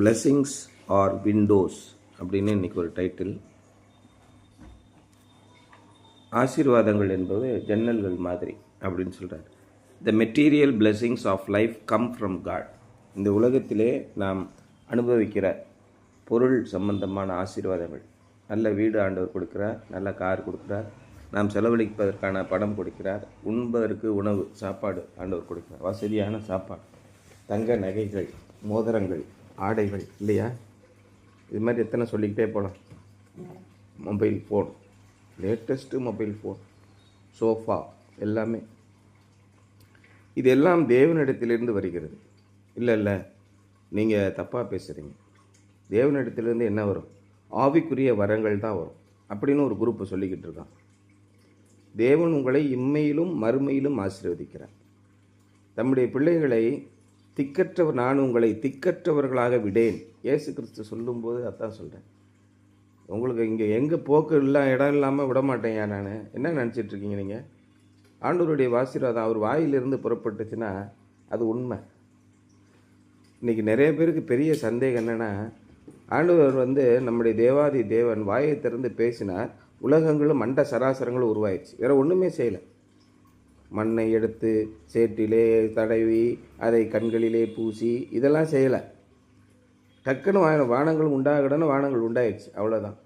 Blessings R Windows அப்படின்னு இன்னைக்கு ஒரு டைட்டில் ஆசீர்வாதங்கள் என்பது ஜன்னல்கள் மாதிரி அப்படின்னு சொல்கிறார் the material blessings of life come from God இந்த உலகத்திலே நாம் அனுபவிக்கிற பொருள் சம்பந்தமான ஆசீர்வாதங்கள். நல்ல வீடு ஆண்டவர் கொடுக்கிறார் நல்ல கார் கொடுக்கிறார் நாம் செலவழிப்பதற்கான பணம் கொடுக்கிறார் உண்பதற்கு உணவு சாப்பாடு ஆண்டவர் கொடுக்கிறார். வசதியான சாப்பாடு தங்க நகைகள் மோதிரங்கள் ஆடைகள் இல்லையா? இது மாதிரி எத்தனை சொல்லிக்கிட்டே போகலாம் mobile phone. Latest mobile phone. Sofa எல்லாமே. இதெல்லாம் தேவனிடத்திலிருந்து வருகிறது. இல்லை இல்லை. நீங்கள் தப்பாக பேசுகிறீங்க தேவனிடத்திலிருந்து என்ன வரும்? ஆவிக்குரிய வரங்கள் தான் வரும். அப்படின்னு ஒரு குரூப்பை சொல்லிக்கிட்டு இருக்கான். தேவன் உங்களை இம்மையிலும் மறுமையிலும் ஆசீர்வதிக்கிறார். தம்முடைய பிள்ளைகளை திக்கற்றவர் நான் உங்களை திக்கற்றவர்களாக விடேன். ஏசு கிறிஸ்து சொல்லும்போது அதான் சொல்கிறேன் உங்களுக்கு இங்கே எங்கே போக்கு இல்லை இடம் இல்லாமல் விட மாட்டேன் நான். என்ன நினச்சிட்டு இருக்கீங்க நீங்கள் ஆண்டவருடைய ஆசீர்வாதம் அவர் வாயிலிருந்து புறப்பட்டுச்சுன்னா அது உண்மை. இன்றைக்கி நிறைய பேருக்கு பெரிய சந்தேகம் என்னென்னா ஆண்டவர் வந்து நம்முடைய தேவாதி தேவன் வாயை திறந்து பேசினார். உலகங்களும் மண்ட சராசரங்களும் உருவாயிடுச்சு. வேறு ஒன்றுமே செய்யலை. மண்ணை எடுத்து சேற்றிலே தடவி அதை கண்களிலே பூசி இதெல்லாம் செய்யலை. டக்குன்னு வான வானங்கள் உண்டாகடன்னு வானங்கள் உண்டாயிடுச்சு. அவ்வளோதான்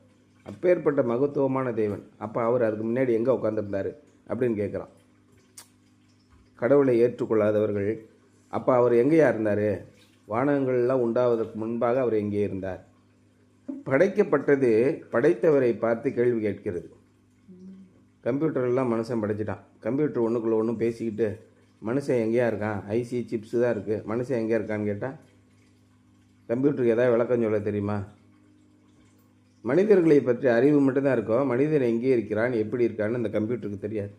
அப்பேற்பட்ட மகத்துவமான தேவன். அப்போ அவர் அதுக்கு முன்னாடி எங்கே உட்காந்துருந்தாரு அப்படின்னு கேட்குறான் கடவுளை ஏற்றுக்கொள்ளாதவர்கள் அப்போ அவர் எங்கேயா இருந்தார்? வானங்கள்லாம் உண்டாவதற்கு முன்பாக அவர் எங்கே இருந்தார்? படைக்கப்பட்டது படைத்தவரை பார்த்து கேள்வி கேட்கிறது. கம்ப்யூட்டர்லாம் மனுஷன் படைச்சிட்டான். கம்ப்யூட்டர் ஒன்றுக்குள்ளே ஒன்றும் பேசிக்கிட்டு மனுஷன் எங்கேயா இருக்கான்? ஐசி சிப்ஸு தான் இருக்குது மனுஷன் எங்கேயா இருக்கான்னு கேட்டால் கம்ப்யூட்டருக்கு ஏதாவது விளக்கம் சொல்ல தெரியுமா? மனிதர்களை பற்றி அறிவு மட்டும்தான் இருக்கும் மனிதன் எங்கே இருக்கிறான் எப்படி இருக்கான்னு இந்த கம்ப்யூட்டருக்கு தெரியாது.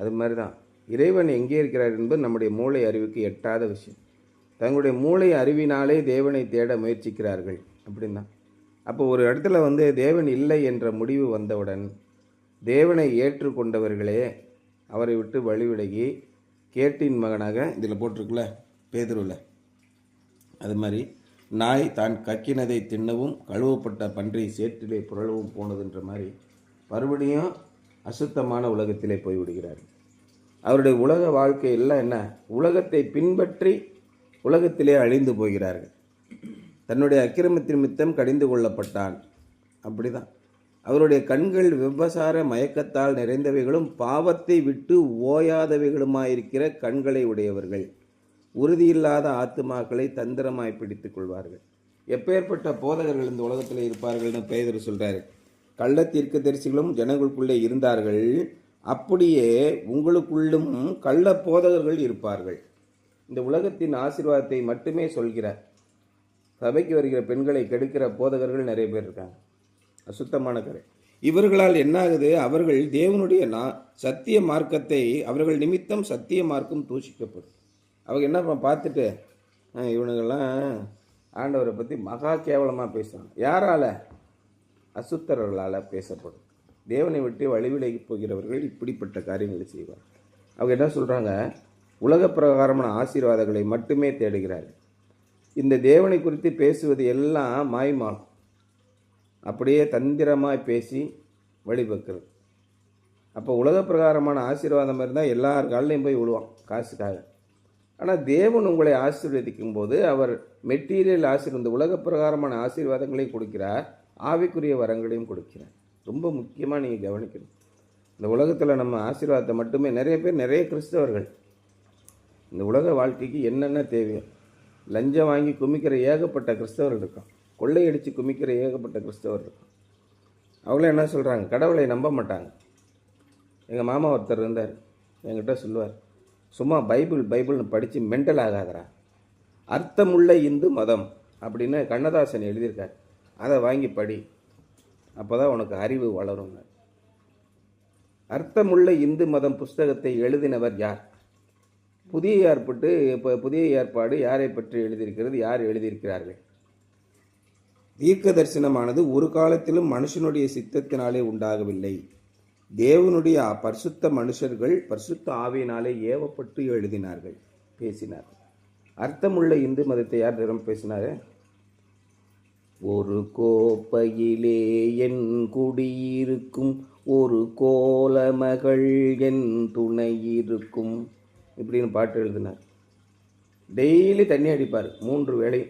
அது மாதிரி தான் இறைவன் எங்கே இருக்கிறார் என்பது நம்முடைய மூளை அறிவுக்கு எட்டாத விஷயம். தங்களுடைய மூளை அறிவினாலே தேவனை தேட முயற்சிக்கிறார்கள். அப்படின்னா அப்போ ஒரு இடத்துல வந்து தேவன் இல்லை என்ற முடிவு வந்தவுடன் தேவனை ஏற்றுக்கொண்டவர்களே அவரை விட்டு வழிவிலகி கேட்டின் மகனாக இதில் போட்டிருக்குல்ல பேதுருவில் அது மாதிரி நாய் தான் கக்கினதை தின்னவும் கழுவப்பட்ட பன்றி சேற்றிலே புரளவும் போனதுன்ற மாதிரி மறுபடியும் அசுத்தமான உலகத்திலே போய்விடுகிறார் அவருடைய உலக வாழ்க்கையெல்லாம் என்ன? உலகத்தை பின்பற்றி உலகத்திலே அழிந்து போகிறார்கள். தன்னுடைய அக்கிரமத்தின் மித்தம் கடிந்து கொள்ளப்பட்டான். அப்படிதான். அவருடைய கண்கள் விபசார மயக்கத்தால் நிறைந்தவைகளும் பாவத்தை விட்டு ஓயாதவைகளுமாயிருக்கிற கண்களை உடையவர்கள். உறுதியில்லாத ஆத்துமாக்களை தந்திரமாய் பிடித்துக் கொள்வார்கள். எப்பேற்பட்ட போதகர்கள் இந்த உலகத்தில் இருப்பார்கள்னு பேதர் சொல்றாரு. கள்ள தீர்க்க தரிசிகளும் ஜனங்களுக்குள்ளே இருந்தார்கள். அப்படியே உங்களுக்குள்ளும் கள்ள போதகர்கள் இருப்பார்கள். இந்த உலகத்தின் ஆசீர்வாதத்தை மட்டுமே சொல்கிறார். சபைக்கு வருகிற பெண்களை கெடுக்கிற போதகர்கள் நிறைய பேர் இருக்காங்க. அசுத்தமான கரை. இவர்களால் என்னாகுது? அவர்கள் தேவனுடைய நா சத்திய மார்க்கத்தை அவர்கள் நிமித்தம் சத்திய மார்க்கம் தூஷிக்கப்படும். அவங்க என்ன பார்த்துட்டு "ஆ, இவனுங்கெல்லாம் ஆண்டவரை பற்றி மகா கேவலமாக பேசுகிறாங்க யாரால்? அசுத்தர்களால் பேசப்படும். தேவனை விட்டு வழிவிலகி போகிறவர்கள் இப்படிப்பட்ட காரியங்களை செய்வார் அவங்க என்ன சொல்கிறாங்க உலக பிரகாரமான ஆசீர்வாதங்களை மட்டுமே தேடுகிறார்கள். இந்த தேவனை குறித்து பேசுவது எல்லாம் மாயமாகும். அப்படியே தந்திரமாக பேசி வழிபக்கிறது. அப்போ உலக பிரகாரமான ஆசீர்வாதம் இருந்தால் எல்லார் காலையும் போய் விழுவான் காசுக்காக. ஆனால் தேவன் உங்களை ஆசீர்வதிக்கும் போது அவர் மெட்டீரியல் ஆசீர்வந்த உலக பிரகாரமான ஆசீர்வாதங்களையும் கொடுக்கிறார் ஆவிக்குரிய வரங்களையும் கொடுக்கிறார். ரொம்ப முக்கியமாக நீங்கள் கவனிக்கணும். இந்த உலகத்தில் நம்ம ஆசீர்வாதத்தை மட்டுமே நிறைய பேர் நிறைய கிறிஸ்தவர்கள். இந்த உலக வாழ்க்கைக்கு என்னென்ன தேவையோ லஞ்சம் வாங்கி குமிக்கிற ஏகப்பட்ட கிறிஸ்தவர்கள் இருக்கான் கொள்ளையடித்து குமிக்கிற ஏகப்பட்ட கிறிஸ்தவர் அவங்களே என்ன சொல்கிறாங்க கடவுளை நம்ப மாட்டாங்க. எங்கள் மாமா ஒருத்தர் இருந்தார். என்கிட்ட சொல்லுவார். சும்மா பைபிள் பைபிள்னு படித்து மென்டல் ஆகாதரா அர்த்தமுள்ள இந்து மதம் அப்படின்னு கண்ணதாசன் எழுதியிருக்கார். அதை வாங்கி படி. அப்போ தான் உனக்கு அறிவு வளருங்க அர்த்தமுள்ள இந்து மதம் புஸ்தகத்தை எழுதினவர் யார்? புதிய ஏற்பட்டு இப்போ புதிய ஏற்பாடு யாரை பற்றி எழுதியிருக்கிறது யார் எழுதியிருக்கிறார்கள்? தீர்க்க தரிசனமானது ஒரு காலத்திலும் மனுஷனுடைய சித்தத்தினாலே உண்டாகவில்லை. தேவனுடைய பரிசுத்த மனுஷர்கள் பரிசுத்த ஆவியினாலே ஏவப்பட்டு எழுதினார்கள். பேசினார் அர்த்தமுள்ள இந்து மதத்தை யார் நிறம் பேசினார்? ஒரு கோப்பையிலே என் குடியிருக்கும் ஒரு கோலமகள் என் துணை இருக்கும் இப்படின்னு பாட்டு எழுதினார். டெய்லி தண்ணி அடிப்பார் மூன்று வேளை.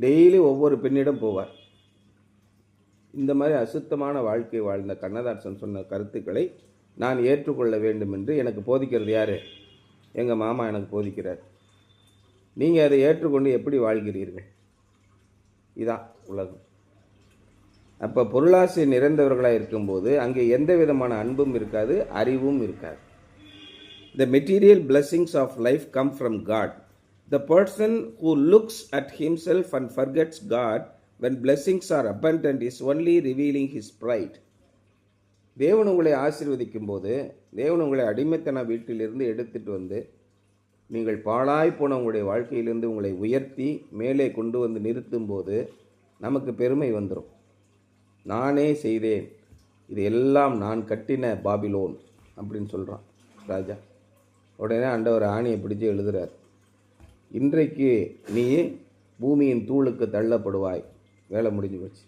டெய்லி ஒவ்வொரு பெண்ணிடம் போவார். இந்த மாதிரி அசுத்தமான வாழ்க்கை வாழ்ந்த கண்ணதாசன் சொன்ன கருத்துக்களை நான் ஏற்றுக்கொள்ள வேண்டும் என்று எனக்கு போதிக்கிறது யார்? எங்கள் மாமா எனக்கு போதிக்கிறார். நீங்கள் அதை ஏற்றுக்கொண்டு எப்படி வாழ்கிறீர்கள்? இதான் உலகம். அப்போ பொருளாசை நிறைந்தவர்களாக இருக்கும்போது அங்கே எந்த விதமான அன்பும் இருக்காது அறிவும் இருக்காது. The material blessings of life come from God The person who looks at himself and forgets God when blessings are abundant is only revealing his pride. தேவன் உங்களை ஆசீர்வதிக்கும் போது தேவன் உங்களை அடிமைத்தன வீட்டிலிருந்து எடுத்துட்டு வந்து நீங்கள் பாழாய் போன உங்களுடைய வாழ்க்கையிலிருந்து உங்களை உயர்த்தி மேலே கொண்டு வந்து நிறுத்தும் போது நமக்கு பெருமை வந்துடும் நானே செய்தேன். இது எல்லாம் நான் கட்டின பாபிலோன் அப்படின்னு சொல்கிறான் ராஜா. உடனே அண்டவர் ஆணியை பிடிச்சு எழுதுகிறார் இன்றைக்கு நீ பூமியின் தூளுக்கு தள்ளப்படுவாய். வேலை முடிஞ்சு போச்சு.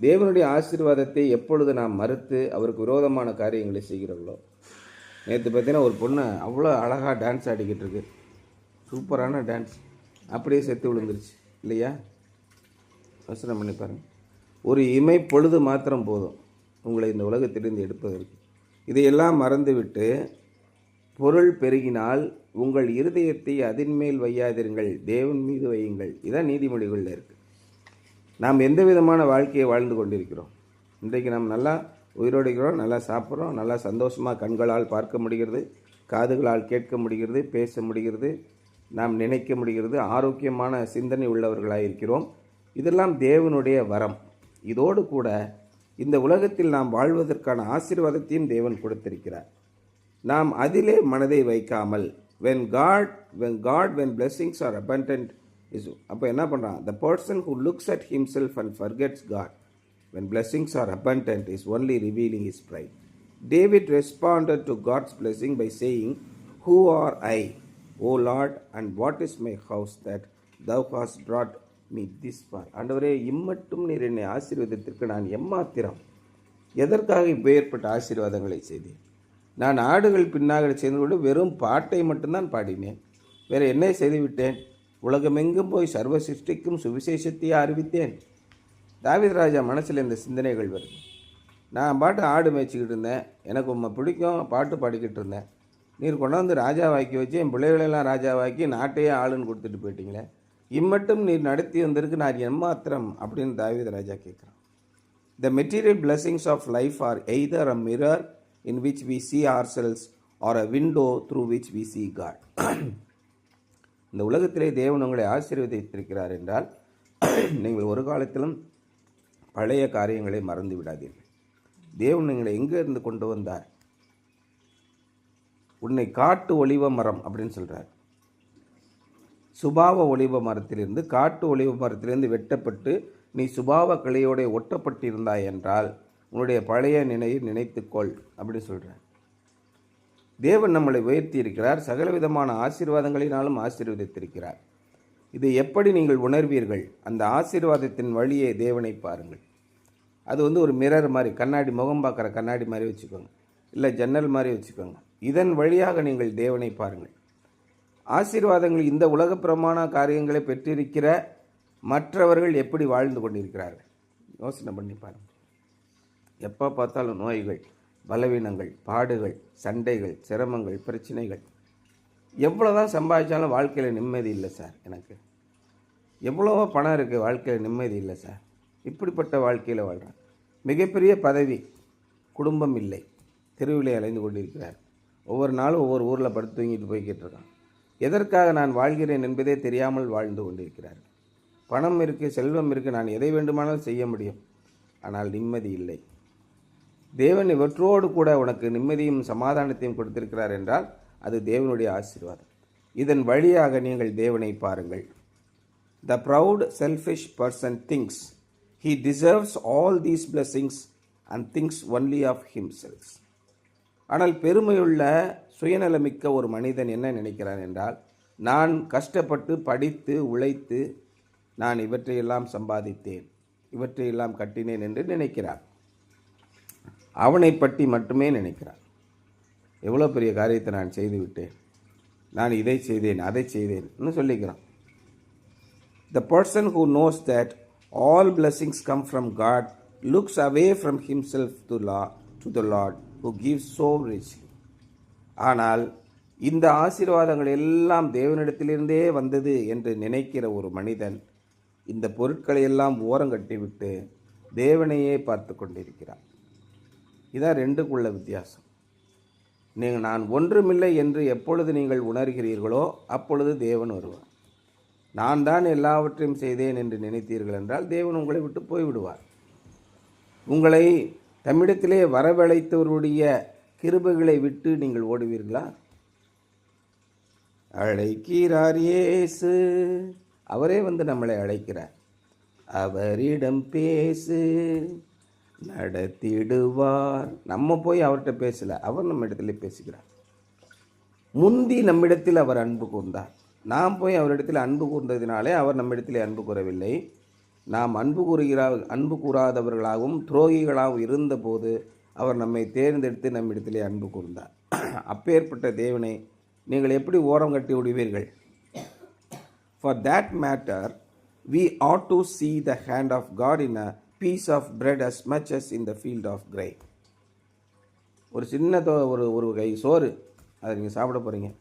தேவனுடைய ஆசீர்வாதத்தை எப்பொழுது நாம் மறுத்து அவருக்கு விரோதமான காரியங்களை செய்கிறோங்களோ? நேற்று பார்த்தீங்கன்னா ஒரு பொண்ணு அவ்வளோ அழகாக டான்ஸ் ஆடிக்கிட்டு இருக்கு. சூப்பரான டான்ஸ் அப்படியே செத்து விழுந்துருச்சு. இல்லையா? யோசனை பண்ணி பாருங்கள் ஒரு இமை பொழுது மாத்திரம் போதும். உங்களை இந்த உலகத்திலிருந்து எடுப்பதற்கு. இதையெல்லாம் மறந்துவிட்டு பொருள் பெருகினால் உங்கள் இருதயத்தை அதன் மேல் வையாதிருங்கள். தேவன் மீது வையுங்கள். இதான் நீதிமொழிகளில் இருக்குது நாம் எந்த விதமான வாழ்க்கையை வாழ்ந்து கொண்டிருக்கிறோம்? இன்றைக்கு நாம் நல்லா உயிரோடுகிறோம் நல்லா சாப்பிட்றோம் நல்லா சந்தோஷமாக கண்களால் பார்க்க முடிகிறது காதுகளால் கேட்க முடிகிறது பேச முடிகிறது நாம் நினைக்க முடிகிறது ஆரோக்கியமான சிந்தனை உள்ளவர்களாக இருக்கிறோம். இதெல்லாம் தேவனுடைய வரம். இதோடு கூட இந்த உலகத்தில் நாம் வாழ்வதற்கான ஆசீர்வாதத்தையும் தேவன் கொடுத்திருக்கிறார். நாம் அதிலே மனதை வைக்காமல் when God when God when blessings are abundant is அப்போ என்ன பண்ணுறான் the person who looks at himself and forgets God when blessings are abundant is only revealing is pride David responded to God's blessing by saying who are I O Lord and what is my house that thou has brought me this far ஆண்டவரே இம்மட்டும் நீர் என்னை ஆசீர்வாதத்திற்கு நான் எம்மாத்திரம் எதற்காக இப்பேற்பட்ட ஆசீர்வாதங்களை செய்தேன் நான் ஆடுகள் பின்னாக சேர்ந்து கொண்டு வெறும் பாட்டை மட்டும்தான் பாடினேன். வேறு என்ன செய்துவிட்டேன்? உலகமெங்கும் போய் சர்வ சிருஷ்டிக்கும் சுவிசேஷத்தையே அறிவித்தேன். தாவீது ராஜா மனசில் இந்த சிந்தனைகள் வருது. நான் பாட்டு ஆடு மேய்ச்சிக்கிட்டு இருந்தேன். எனக்கு உண்மை பிடிக்கும் பாட்டு பாடிக்கிட்டு இருந்தேன். நீர் கொண்டாந்து ராஜாவாக்கி வச்சு என் பிள்ளைகளெல்லாம் ராஜாவாக்கி நாட்டையே ஆளுன்னு கொடுத்துட்டு போயிட்டீங்களே. இம்மட்டும் நீர் நடத்தி வந்திருக்கு நான் எம்மாத்திரம் அப்படின்னு தாவித ராஜா கேட்குறான். The material blessings of life are either a mirror in which we see ourselves or a window through which we see God. இந்த உலகத்திலே தேவன் உங்களை ஆசீர்வதித்திருக்கிறார் என்றால் நீங்கள் ஒரு காலத்திலும் பழைய காரியங்களை மறந்து விடாதீர்கள். தேவன் உங்களை எங்கே இருந்து கொண்டு வந்தார்? உன்னை காட்டு ஒளிவ மரம் அப்படின்னு சொல்கிறார் சுபாவ ஒளிவ மரத்திலிருந்து காட்டு ஒளிவ மரத்திலிருந்து வெட்டப்பட்டு நீ சுபாவ கிளையோட ஒட்டப்பட்டிருந்தாய் என்றால் உன்னுடைய பழைய நினைவை நினைத்துக்கொள் அப்படி சொல்கிறேன் தேவன் நம்மளை உயர்த்தி இருக்கிறார் சகலவிதமான ஆசீர்வாதங்களினாலும் ஆசீர்வதித்திருக்கிறார். இதை எப்படி நீங்கள் உணர்வீர்கள்? அந்த ஆசீர்வாதத்தின் வழியே தேவனை பாருங்கள். அது வந்து ஒரு மிரர் மாதிரி கண்ணாடி முகம் பார்க்குற கண்ணாடி மாதிரி வச்சுக்கோங்க. இல்லை ஜன்னல் மாதிரி வச்சுக்கோங்க. இதன் வழியாக நீங்கள் தேவனை பாருங்கள். ஆசீர்வாதங்கள் இந்த உலக பிரமாண காரியங்களை பெற்றிருக்கிற மற்றவர்கள் எப்படி வாழ்ந்து கொண்டிருக்கிறார்கள்? யோசனை பண்ணி பாருங்கள் எப்போ பார்த்தாலும் நோய்கள் பலவீனங்கள் பாடுகள் சண்டைகள் சிரமங்கள் பிரச்சனைகள். எவ்வளோதான் சம்பாதிச்சாலும் வாழ்க்கையில் நிம்மதி இல்லை சார் எனக்கு. எவ்வளவோ பணம் இருக்குது வாழ்க்கையில் நிம்மதி இல்லை சார். இப்படிப்பட்ட வாழ்க்கையில் வாழ்கிறேன் மிகப்பெரிய பதவி குடும்பம் இல்லை. தெருவிலே அலைந்து கொண்டிருக்கிறார். ஒவ்வொரு நாளும் ஒவ்வொரு ஊரில் படுத்து தூங்கிட்டு போய்கிட்டு இருக்கான். எதற்காக நான் வாழ்கிறேன் என்பதே தெரியாமல் வாழ்ந்து கொண்டிருக்கிறார். பணம் இருக்குது செல்வம் இருக்குது நான் எதை வேண்டுமானாலும் செய்ய முடியும். ஆனால் நிம்மதி இல்லை. தேவன் இவற்றோடு கூட உனக்கு நிம்மதியும் சமாதானத்தையும் கொடுத்திருக்கிறார் என்றால் அது தேவனுடைய ஆசீர்வாதம். இதன் வழியாக நீங்கள் தேவனை பாருங்கள். The proud selfish person thinks he deserves all these blessings and things only of himself ஆனால் பெருமையுள்ள சுயநலமிக்க ஒரு மனிதன் என்ன நினைக்கிறான் என்றால் நான் கஷ்டப்பட்டு படித்து உழைத்து நான் இவற்றையெல்லாம் சம்பாதித்தேன் இவற்றையெல்லாம் கட்டினேன் என்று நினைக்கிறான். அவனை பற்றி மட்டுமே நினைக்கிறான். எவ்வளோ பெரிய காரியத்தை நான் செய்து விட்டேன். நான் இதை செய்தேன் அதை செய்தேன் சொல்லிக்கிறான். The person who knows that all blessings come from God looks away from himself to law to the Lord who give so rage ஆனால் இந்த ஆசீர்வாதங்கள் எல்லாம் தேவனிடத்திலிருந்தே வந்தது என்று நினைக்கிற ஒரு மனிதன் இந்த பொருட்களை எல்லாம் ஓரங்கட்டிவிட்டு தேவனையே பார்த்து கொண்டிருக்கிறான். இதான் ரெண்டுக்குள்ள வித்தியாசம். நீங்கள் நான் ஒன்றுமில்லை என்று எப்பொழுது நீங்கள் உணர்கிறீர்களோ அப்பொழுது தேவன் வருவார் நான் தான் எல்லாவற்றையும் செய்தேன் என்று நினைத்தீர்கள் என்றால் தேவன் உங்களை விட்டு போய்விடுவார். உங்களை தம்மிடத்திலே வரவழைத்தவருடைய கிருபைகளை விட்டு நீங்கள் ஓடுவீர்களா? அழைக்கிறார் ஏசு அவரே வந்து நம்மளை அழைக்கிறார். அவரிடம் பேசு. நடத்திடுவார். நம்ம போய் அவர்கிட்ட பேசலை. அவர் நம்ம இடத்துல பேசுகிறார். முந்தி நம்மிடத்தில் அவர் அன்பு கூர்ந்தார். நாம் போய் அவரிடத்தில் அன்பு கூர்ந்ததினாலே அவர் நம்மிடத்தில் அன்பு கூறவில்லை. நாம் அன்பு கூறுகிறா அன்பு கூறாதவர்களாகவும் துரோகிகளாகவும் இருந்தபோது அவர் நம்மை தேர்ந்தெடுத்து நம்மிடத்திலே அன்பு கூர்ந்தார். அப்பேற்பட்ட தேவனை நீங்கள் எப்படி ஓரம் கட்டி விடுவீர்கள் for that matter we ought to see the hand of God in a piece of bread as much as in the field of grain ஒரு சின்ன தோ- ஒரு ஒரு கை சோறு அதை நீங்கள் சாப்பிட போகிறீங்க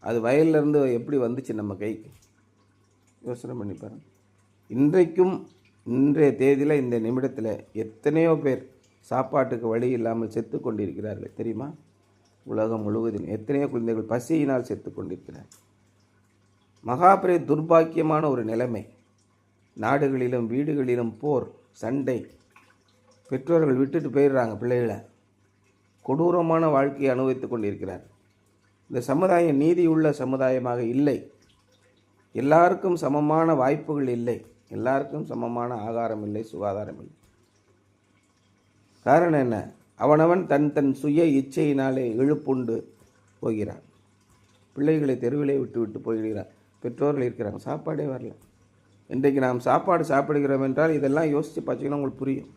அது வயல்லேருந்து எப்படி வந்துச்சு நம்ம கைக்கு? யோசனை பண்ணி பாருங்க. இன்றைக்கும் இன்றைய தேதியில் இந்த நிமிடத்தில் எத்தனையோ பேர் சாப்பாட்டுக்கு வழி இல்லாமல் செத்து கொண்டிருக்கிறார்கள். தெரியுமா? உலகம் முழுவதும் எத்தனையோ குழந்தைகள் பசியினால் செத்து கொண்டிருக்கிறார்கள். மகாபிரே துர்பாக்கியமான ஒரு நிலைமை. நாடுகளிலும் வீடுகளிலும் போர் சண்டை. பெற்றோர்கள் விட்டுட்டு போயிடுறாங்க பிள்ளைகளை. கொடூரமான வாழ்க்கையை அனுபவித்துக் கொண்டிருக்கிறார். இந்த சமுதாயம் நீதியுள்ள சமுதாயமாக இல்லை. எல்லாருக்கும் சமமான வாய்ப்புகள் இல்லை. எல்லாருக்கும் சமமான ஆகாரம் இல்லை சுகாதாரம் இல்லை. காரணம் என்ன? அவனவன் தன் தன் சுய இச்சையினாலே இழுப்புண்டு போகிறான். பிள்ளைகளை தெருவிலே விட்டு விட்டு போய்கிறார் பெற்றோர்கள் இருக்கிறாங்க. சாப்பாடே வரல. இன்றைக்கு நாம் சாப்பாடு சாப்பிடுகிறோம் என்றால் இதெல்லாம் யோசித்து பார்த்தீங்கன்னா உங்களுக்கு புரியும்.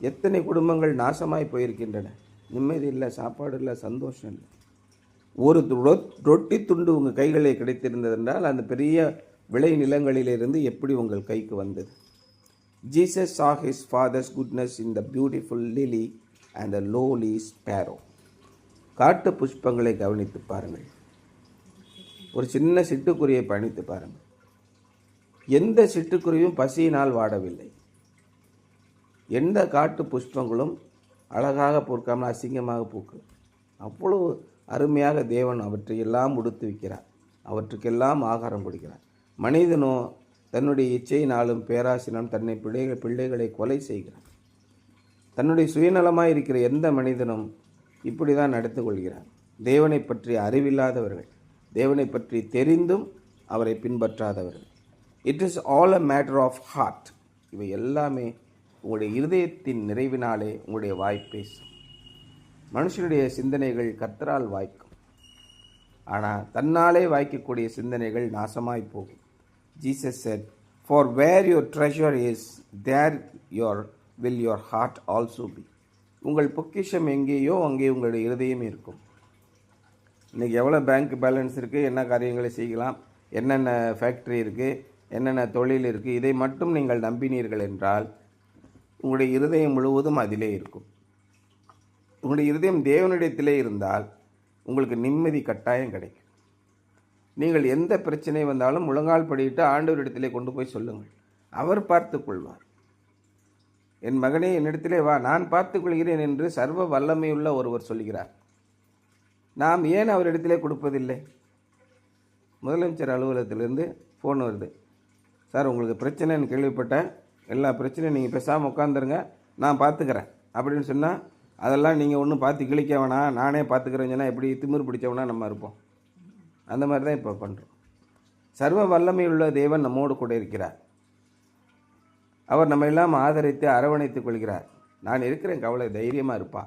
எத்தனை குடும்பங்கள் நாசமாய் போயிருக்கின்றன. நிம்மதி இல்லை சாப்பாடு இல்லை சந்தோஷம் இல்லை. ஒரு ரொட்டி துண்டு உங்கள் கைகளில் கிடைத்திருந்தது என்றால் அந்த பெரிய விளை நிலங்களிலிருந்து எப்படி உங்கள் கைக்கு வந்தது? Jesus saw his Father's goodness in the beautiful lily and the lowly sparrow காட்டு புஷ்பங்களை கவனித்து பாருங்கள். ஒரு சின்ன சிட்டுக்குருவியை பணித்து பாருங்கள். எந்த சிட்டுக்குருவியும் பசியினால் வாடவில்லை. எந்த காட்டு புஷ்பங்களும் அழகாக பூக்காமல் அசிங்கமாக பூக்கும் அவ்வளவு அருமையாக தேவன் அவற்றையெல்லாம் உடுத்து வைக்கிறார். அவற்றுக்கெல்லாம் ஆகாரம் கொடுக்கிறார். மனிதனோ தன்னுடைய இச்சையினாலும் பேராசினாலும் தன்னை பிள்ளைகள் பிள்ளைகளை கொலை செய்கிறார். தன்னுடைய சுயநலமாக இருக்கிற எந்த மனிதனும் இப்படி தான் நடந்து கொள்கிறார். தேவனை பற்றி அறிவில்லாதவர்கள் தேவனை பற்றி தெரிந்தும் அவரை பின்பற்றாதவர்கள். It is all a matter of heart இவை எல்லாமே உங்களுடைய இருதயத்தின் நிறைவினாலே உங்களுடைய வாய் பேசும் மனுஷனுடைய சிந்தனைகள் கத்தரால் வாய்க்கும். ஆனால் தன்னாலே வாய்க்கக்கூடிய சிந்தனைகள் நாசமாய் போகும். Jesus said for where your treasure is there your will your heart also be உங்கள் பொக்கிஷம் எங்கேயோ அங்கே உங்களுடைய இருதயம் இருக்கும். இன்றைக்கி எவ்வளோ பேங்க் பேலன்ஸ் இருக்குது என்ன காரியங்களை செய்யலாம் என்னென்ன ஃபேக்ட்ரி இருக்குது என்னென்ன தொழில் இருக்குது இதை மட்டும் நீங்கள் நம்பினீர்கள் என்றால் உங்களுடைய இருதயம் முழுவதும் அதிலே இருக்கும். உங்களுடைய இருதயம் தேவனிடத்திலே இருந்தால் உங்களுக்கு நிம்மதி கட்டாயம் கிடைக்கும். நீங்கள் எந்த பிரச்சனை வந்தாலும் முழங்கால் படியிட்டு ஆண்டவரிடத்திலே கொண்டு போய் சொல்லுங்கள். அவர் பார்த்துக் கொள்வார். என் மகனே என்னிடத்திலே வா நான் பார்த்துக்கொள்கிறேன் என்று சர்வ வல்லமையுள்ள ஒருவர் சொல்கிறார். நாம் ஏன் அவரிடத்திலே கொடுப்பதில்லை? முதலமைச்சர் அலுவலகத்திலிருந்து ஃபோன் வருது. சார் உங்களுக்கு பிரச்சனைன்னு கேள்விப்பட்டேன். எல்லா பிரச்சனையும் நீங்கள் பேசாமல் உட்காந்துருங்க நான் பார்த்துக்கிறேன் அப்படின்னு சொன்னால் அதெல்லாம் நீங்கள் ஒன்றும் பார்த்து கிழிக்க வேணாம். நானே பார்த்துக்கிறேன்னு சொன்னால் எப்படி திமிரு பிடிச்சவனா நம்ம இருப்போம். அந்த மாதிரி தான் இப்போ பண்ணுறோம் சர்வ வல்லமையுள்ள தேவன் நம்மோடு கூட இருக்கிறார். அவர் நம்ம எல்லாம் ஆதரித்து அரவணைத்துக் கொள்கிறார். நான் இருக்கிறேன் கவலை தைரியமாக இருப்பா.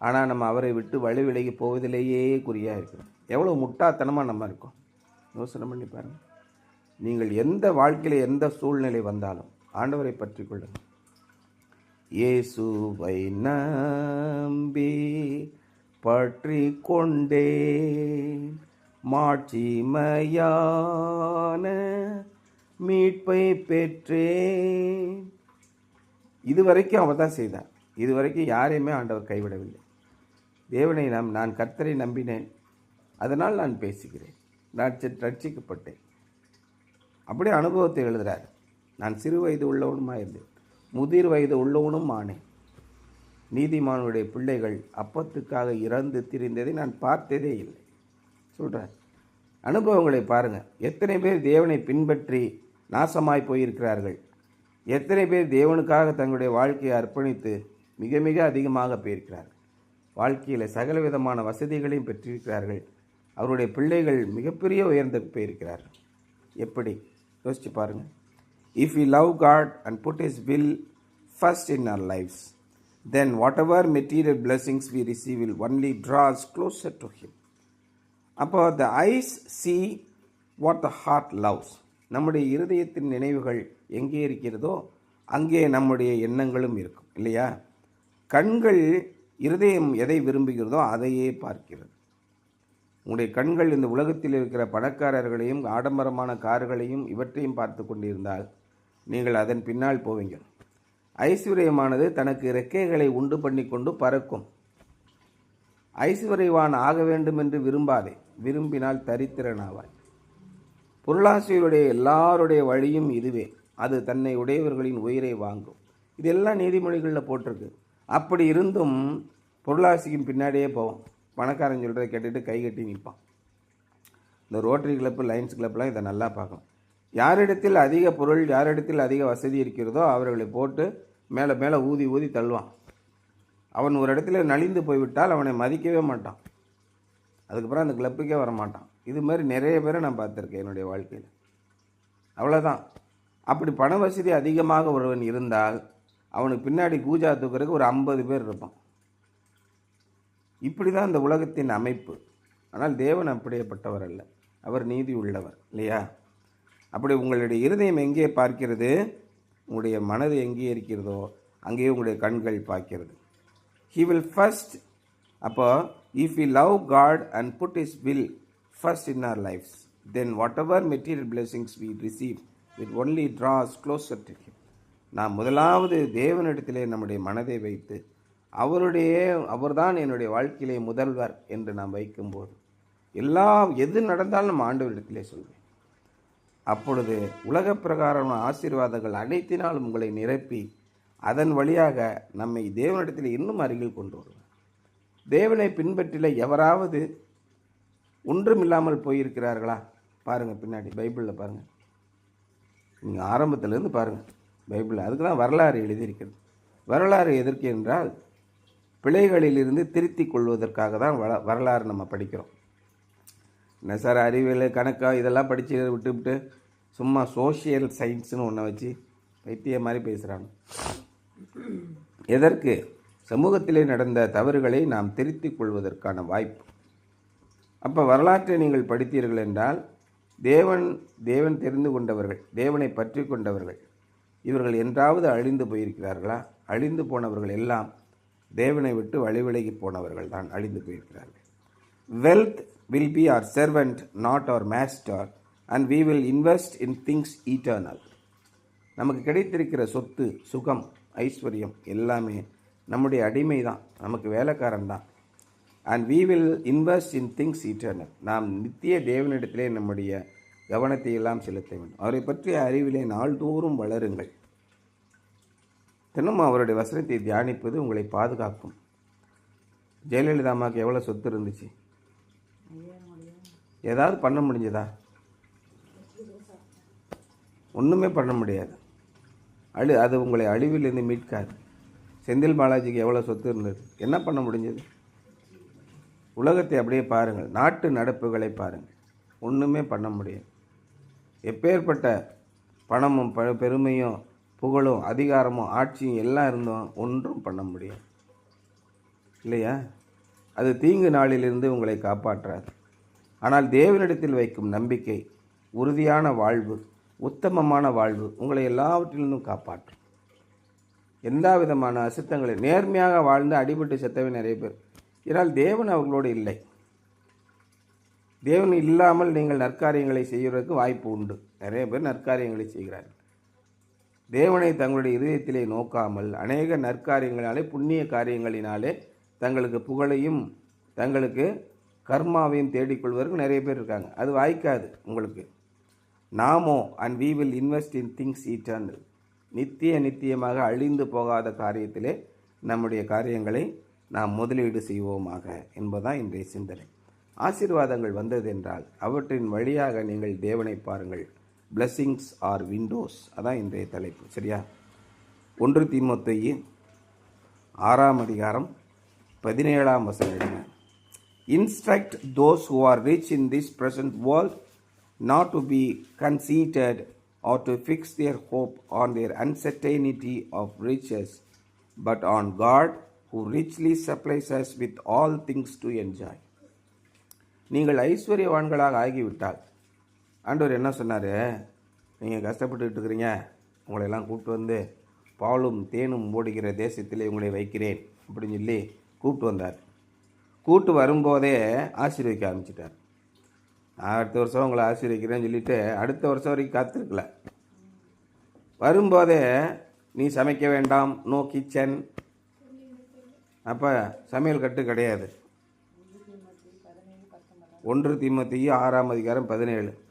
ஆனால் நம்ம அவரை விட்டு வழி விலகி போவதிலேயே குறியாக இருக்கிறோம். எவ்வளோ முட்டாத்தனமாக நம்ம இருக்கோம். யோசனை பண்ணி பாருங்கள் நீங்கள் எந்த வாழ்க்கையில் எந்த சூழ்நிலை வந்தாலும் ஆண்டவரை பற்றி கொள்ளுங்கள். இயேசுவை நம்பி பற்றி கொண்டே மாட்சிமையான மீட்பை பெற்றேன். இதுவரைக்கும் அவர் தான் செய்தார். இதுவரைக்கும் யாரையுமே ஆண்டவர் கைவிடவில்லை. தேவனை நாம் நான் கர்த்தரை நம்பினேன். அதனால் நான் பேசுகிறேன். நான் ரட்சிக்கப்பட்டேன். அப்படியே அனுபவத்தை எழுதுகிறார் நான் சிறு வயது உள்ளவனுமா இருந்தேன் முதிர் வயது உள்ளவனும் ஆனேன். நீதிமானுடைய பிள்ளைகள் அப்பத்துக்காக இறந்து திரிந்ததை நான் பார்த்ததே இல்லை. சொல்கிறார் அனுபவங்களை பாருங்கள் எத்தனை பேர் தேவனை பின்பற்றி நாசமாய் போயிருக்கிறார்கள். எத்தனை பேர் தேவனுக்காக தங்களுடைய வாழ்க்கையை அர்ப்பணித்து மிக மிக அதிகமாக போயிருக்கிறார்கள் வாழ்க்கையில் சகல விதமான வசதிகளையும் பெற்றிருக்கிறார்கள். அவருடைய பிள்ளைகள் மிகப்பெரிய உயர்ந்த போயிருக்கிறார்கள். எப்படி? யோசிச்சு பாருங்கள் if you love God and put his will first in our lives then whatever material blessings we receive will only draws closer to him அப்போ the eyes see what the heart loves நம்முடைய இருதயத்தின் நினைவுகள் எங்கே இருக்கிறதோ அங்கே நம்முடைய எண்ணங்களும் இருக்கும் இல்லையா? கண்கள் இருதயம் எதை விரும்புகிறதோ அதையே பார்க்கிறது. உங்களுடைய கண்கள் இந்த உலகத்தில் இருக்கிற பணக்காரர்களையும் ஆடம்பரமான கார்களையும் இவற்றையும் பார்த்து கொண்டிருந்தால் நீங்கள் அதன் பின்னால் போவீங்க. ஐஸ்வர்யமானது தனக்கு ரெக்கைகளை உண்டு பண்ணி கொண்டு பறக்கும். ஐஸ்வர்யவான் ஆக வேண்டும் என்று விரும்பாதே விரும்பினால் தரித்திரனாவாய். பொருளாசையுடைய எல்லாருடைய வழியும் இதுவே. அது தன்னை உடையவர்களின் உயிரை வாங்கும். இதெல்லாம் நீதிமொழிகளில் போட்டிருக்கு. அப்படி இருந்தும் பொருளாசைக்கும் பின்னாடியே போவோம். பணக்காரன் சொல்கிறத கேட்டுட்டு கை கட்டி நிற்பான். இந்த ரோட்டரி கிளப்பு லைன்ஸ் கிளப்லாம் இதை நல்லா பார்க்கணும். யாரிடத்தில் அதிக பொருள் யாரிடத்தில் அதிக வசதி இருக்கிறதோ அவர்களை போட்டு மேலே மேலே ஊதி ஊதி தள்ளுவான். அவன் ஒரு இடத்துல நலிந்து போய்விட்டால் அவனை மதிக்கவே மாட்டான். அதுக்கப்புறம் அந்த கிளப்புக்கே வர மாட்டான் இது மாதிரி நிறைய பேரை நான் பார்த்துருக்கேன் என்னுடைய வாழ்க்கையில். அவ்வளோதான் அப்படி பண வசதி அதிகமாக ஒருவன் இருந்தால் அவனுக்கு பின்னாடி கூஜா தூக்கிறதுக்கு ஒரு ஐம்பது பேர் இருப்பான். இப்படி தான் இந்த உலகத்தின் அமைப்பு. ஆனால் தேவன் அப்படியேப்பட்டவர் அல்ல. அவர் நீதி உள்ளவர் இல்லையா? அப்படி உங்களுடைய இருதயம் எங்கே பார்க்கிறது? உங்களுடைய மனது எங்கே இருக்கிறதோ அங்கேயே உங்களுடைய கண்கள் பார்க்கிறது. ஹி வில் ஃபர்ஸ்ட் அப்போ if you love God and put his will first in our lives then whatever material blessings we receive it only draws closer to him நாம் முதலாவது தேவனிடத்திலே நம்முடைய மனதை வைத்து அவருடைய அவர்தான் என்னுடைய வாழ்க்கையிலே முதல்வர் என்று நாம் வைக்கும்போது எல்லாம் எது நடந்தாலும் நம்ம ஆண்டவரிடத்திலே சொல்வேன். அப்பொழுது உலக பிரகாரமான ஆசீர்வாதங்கள் அனைத்தினாலும் உங்களை நிரப்பி அதன் வழியாக நம்மை தேவனிடத்தில் இன்னும் அருகில் கொண்டு வருவார். தேவனை பின்பற்றில எவராவது ஒன்றுமில்லாமல் போயிருக்கிறார்களா? பாருங்கள் பின்னாடி பைபிளில் பாருங்கள் நீங்கள் ஆரம்பத்திலேருந்து பாருங்கள் பைபிளில். அதுக்கு தான் வரலாறு எழுதியிருக்கிறது. வரலாறு எதற்கு என்றால் பிழைகளிலிருந்து திருத்திக் கொள்வதற்காக தான் வள வரலாறு நம்ம படிக்கிறோம். என்ன சார் அறிவியல் கணக்கா இதெல்லாம் படித்து விட்டுவிட்டு சும்மா சோஷியல் சயின்ஸ்னு ஒன்றை வச்சு வைத்திய மாதிரி பேசுகிறாங்க எதற்கு? சமூகத்திலே நடந்த தவறுகளை நாம் திருத்திக் கொள்வதற்கான வாய்ப்பு. அப்போ வரலாற்றை நீங்கள் படித்தீர்கள் என்றால் தேவன் தேவன் தெரிந்து கொண்டவர்கள் தேவனை பற்றி கொண்டவர்கள் இவர்கள் என்றாவது அழிந்து போயிருக்கிறார்களா? அழிந்து போனவர்கள் எல்லாம் தேவனை விட்டு வழிவிலகி போனவர்கள் தான் அழிந்து போயிருக்கிறார்கள். Wealth will be our servant not our master and we will invest in things eternal நமக்கு கிடைத்திருக்கிற சொத்து சுகம் ஐஸ்வர்யம் எல்லாமே நம்முடைய அடிமை தான் நமக்கு வேலைக்காரன் தான். And we will invest in things eternal நாம் நித்திய தேவனிடத்திலே நம்முடைய கவனத்தை எல்லாம் செலுத்த வேண்டும். அவரை பற்றிய அறிவிலே நாள்தோறும் வளருங்கள். தினமும் அவருடைய வசனத்தை தியானிப்பது உங்களை பாதுகாக்கும். ஜெயலலிதா அம்மாவுக்கு எவ்வளோ சொத்து இருந்துச்சு? ஏதாவது பண்ண முடிஞ்சதா? ஒன்றுமே பண்ண முடியாது. அழு அது உங்களை அழிவிலிருந்து மீட்காது. செந்தில் பாலாஜிக்கு எவ்வளோ சொத்து இருந்தது? என்ன பண்ண முடிஞ்சது? உலகத்தை அப்படியே பாருங்கள். நாட்டு நடப்புகளை பாருங்கள். ஒன்றுமே பண்ண முடியாது. எப்பேற்பட்ட பணமும் ப பெருமையும் புகழும் அதிகாரமும் ஆட்சியும் எல்லாம் இருந்தும் ஒன்றும் பண்ண முடியும் இல்லையா? அது தீங்கு நாளிலிருந்து உங்களை காப்பாற்றாது. ஆனால் தேவனிடத்தில் வைக்கும் நம்பிக்கை உறுதியான வாழ்வு உத்தமமான வாழ்வு உங்களை எல்லாவற்றிலிருந்தும் காப்பாற்றும். எந்த விதமான அசுத்தங்களை நேர்மையாக வாழ்ந்து அடிபட்டு செத்தவை நிறைய பேர். இதனால் தேவன் அவர்களோடு இல்லை. தேவன் இல்லாமல் நீங்கள் நற்காரியங்களை செய்வதற்கு வாய்ப்பு உண்டு. நிறைய பேர் நற்காரியங்களை செய்கிறார்கள். தேவனை தங்களுடைய இதயத்திலே நோக்காமல் அநேக நற்காரியங்களினாலே புண்ணிய காரியங்களினாலே தங்களுக்கு புகழையும் தங்களுக்கு கர்மாவையும் தேடிக்கொள்வதற்கு நிறைய பேர் இருக்காங்க. அது வாய்க்காது உங்களுக்கு. நாமோ and we will invest in things eternal நித்திய நித்தியமாக அழிந்து போகாத காரியத்திலே நம்முடைய காரியங்களை நாம் முதலீடு செய்வோமாக என்பதுதான் இன்றைய சிந்தனை. ஆசீர்வாதங்கள் வந்ததென்றால் அவற்றின் வழியாக நீங்கள் தேவனை பாருங்கள். பிளஸ்ஸிங்ஸ் ஆர் விண்டோஸ் அதான் இன்றைய தலைப்பு சரியா ஒன்று தீமொத்தையு ஆறாம் அதிகாரம் பதினேழாம் வசனம் எழுங்க instruct those who are rich in this present world not to be conceited or to fix their hope on their uncertainty of riches but on God who richly supplies with all things to enjoy நீங்கள் ஐஸ்வர்யவான்களாக ஆகிவிட்டால் ஆண்டவர் என்ன சொன்னார்? நீங்கள் கஷ்டப்பட்டுக்கிட்டு இருக்கிறீங்க. உங்களையெல்லாம் கூப்பிட்டு வந்து பாலும் தேனும் ஓடுகிற தேசத்தில் உங்களை வைக்கிறேன் அப்படின்னு சொல்லி கூப்பிட்டு வந்தார். கூப்பிட்டு வரும்போதே ஆசீர்வதிக்க ஆரம்பிச்சிட்டார். நான் அடுத்த வருஷம் உங்களை ஆசீர்வதிக்கிறேன்னு சொல்லிட்டு அடுத்த வருஷம் வரைக்கும் காத்திருக்கல. வரும்போதே நீ சமைக்க வேண்டாம் நோ கிச்சன் அப்போ சமையல் கட்டு கிடையாது. ஒன்று தீமத்திக்கு ஆறாம் அதிகாரம் பதினேழு.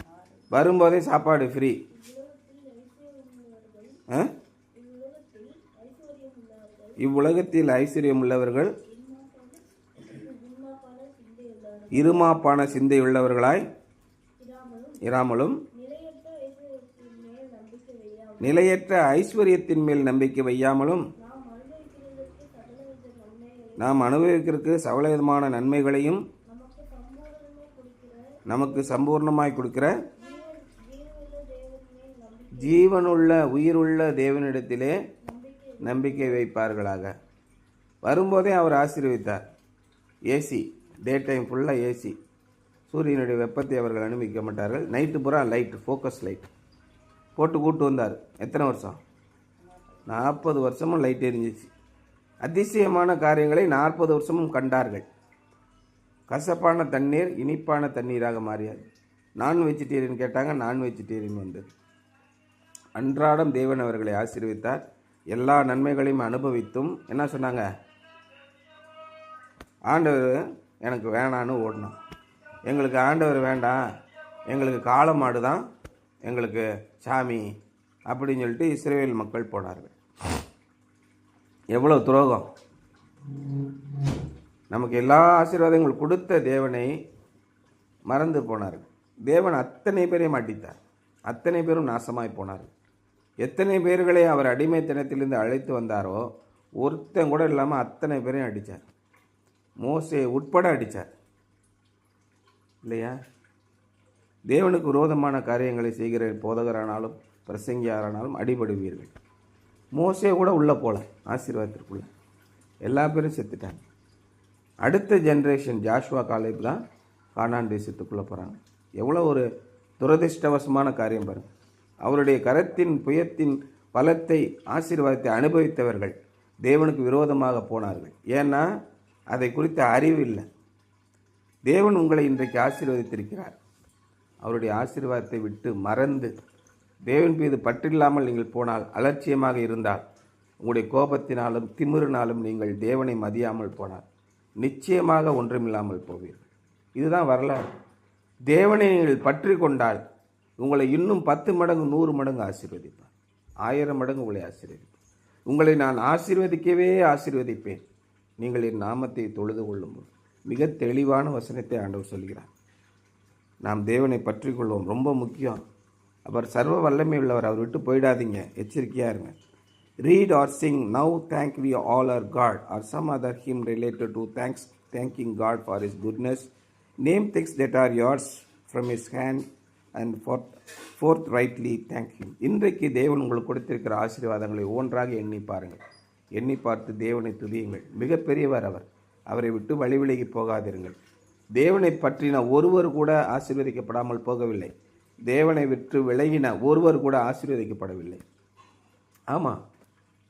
வரும்போதே சாப்பாடு ஃப்ரீ இவ்வுலகத்தில் ஐஸ்வர்யம் உள்ளவர்கள் இருமாப்பான சிந்தையுள்ளவர்களாய் இராமலும் நிலையற்ற ஐஸ்வர்யத்தின் மேல் நம்பிக்கை வையாமலும் நாம் அனுபவிக்கிறதுக்கு சகலவிதமான நன்மைகளையும் நமக்கு சம்பூர்ணமாய் கொடுக்கிற ஜீவனுள்ள உயிருள்ள தேவனிடத்திலே நம்பிக்கை வைப்பார்களாக. வரும்போதே அவர் ஆசீர்வித்தார். ஏசி டே டைம் ஃபுல்லாக ஏசி. சூரியனுடைய வெப்பத்தை அவர்கள் அனுபவிக்க மாட்டார்கள். நைட்டு பூரா லைட் ஃபோக்கஸ் லைட் போட்டு கூட்டு வந்தார். எத்தனை வருஷம்? நாற்பது வருஷமும் லைட் எரிஞ்சிச்சு. அதிசயமான காரியங்களை நாற்பது வருஷமும் கண்டார்கள். கசப்பான தண்ணீர் இனிப்பான தண்ணீராக மாறியது. நான் வெஜிடேரியன் கேட்டாங்க நான் வெஜிடேரியன் வந்தது. அன்றாடம் தேவன் அவர்களை ஆசீர்வித்தார். எல்லா நன்மைகளையும் அனுபவித்தும் என்ன சொன்னாங்க? ஆண்டவர் எனக்கு வேணான்னு ஓடணும் எங்களுக்கு ஆண்டவர் வேண்டாம். எங்களுக்கு காளை மாடு தான் எங்களுக்கு சாமி அப்படின்னு சொல்லிட்டு இஸ்ரேல் மக்கள் போனார்கள். எவ்வளோ துரோகம். நமக்கு எல்லா ஆசீர்வாதங்கள் கொடுத்த தேவனை மறந்து போனார்கள். தேவன் அத்தனை பேரையும் மாட்டித்தார் அத்தனை பேரும் நாசமாய் போனார்கள். எத்தனை பேர்களை அவர் அடிமைத்தனத்திலிருந்து அழைத்து வந்தாரோ ஒருத்தன் கூட இல்லாமல் அத்தனை பேரையும் அடித்தார் மோசே உட்பட அடித்தார் இல்லையா? தேவனுக்கு விரோதமான காரியங்களை செய்கிற போதகரானாலும் பிரசங்கியாரானாலும் அடிபடுவீர்கள். மோசே கூட உள்ளே போல ஆசீர்வாதத்திற்குள்ள. எல்லா பேரும் செத்துட்டாங்க. அடுத்த ஜென்ரேஷன் ஜாஷுவா காலேப் தான் கானான் தேசத்துக்குள்ளே போகிறாங்க எவ்வளோ ஒரு துரதிர்ஷ்டவசமான காரியம் பாருங்கள் அவருடைய கரத்தின் புயத்தின் பலத்தை ஆசீர்வாதத்தை அனுபவித்தவர்கள் தேவனுக்கு விரோதமாக போனார்கள். ஏன்னா அதை குறித்த அறிவு இல்லை. தேவன் உங்களை இன்றைக்கு ஆசீர்வதித்திருக்கிறார். அவருடைய ஆசீர்வாதத்தை விட்டு மறந்து தேவன் மீது பற்றில்லாமல் நீங்கள் போனால் அலட்சியமாக இருந்தால் உங்களுடைய கோபத்தினாலும் திமிருனாலும் நீங்கள் தேவனை மதியாமல் போனால் நிச்சயமாக ஒன்றுமில்லாமல் போவீர்கள். இதுதான் வரலாறு. தேவனை நீங்கள் பற்றி கொண்டால் உங்களை இன்னும் பத்து மடங்கு நூறு மடங்கு ஆசீர்வதிப்பார். ஆயிரம் மடங்கு உங்களை ஆசீர்வதிப்பார். உங்களை நான் ஆசீர்வதிக்கவே ஆசீர்வதிப்பேன். நீங்கள் என் நாமத்தை தொழுது கொள்ளும்போது. மிக தெளிவான வசனத்தை ஆண்டவர் சொல்கிறார். நாம் தேவனை பற்றி கொள்வோம். ரொம்ப முக்கியம். அவர் சர்வ வல்லமை உள்ளவர். அவர் விட்டு போயிடாதீங்க. எச்சரிக்கையாக இருங்க. Read or sing now thank we all our God or some other hymn related to thanks thanking God for his goodness name things that are yours from his hand and forth forth rightly thank இன்றைக்கு தேவன் உங்களுக்கு கொடுத்திருக்கிற ஆசீர்வாதங்களை ஒன்றாக எண்ணி பாருங்கள். எண்ணி பார்த்து தேவனை துதியுங்கள். மிகப்பெரியவர் அவர். அவரை விட்டு வழி விலகி போகாதிருங்கள். தேவனை பற்றின ஒருவர் கூட ஆசீர்வதிக்கப்படாமல் போகவில்லை. தேவனை விற்று விலகின ஒருவர் கூட ஆசீர்வதிக்கப்படவில்லை. ஆமாம்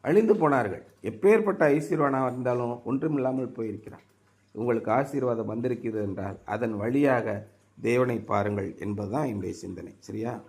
அழிந்து போனார்கள். எப்பேற்பட்ட ஐஸ்வர்வானாக இருந்தாலும் ஒன்றுமில்லாமல் போயிருக்கிறான். உங்களுக்கு ஆசீர்வாதம் வந்திருக்கிறது என்றால் அதன் வழியாக தேவனை பாருங்கள் என்பதுதான் என்னுடைய சிந்தனை சரியா?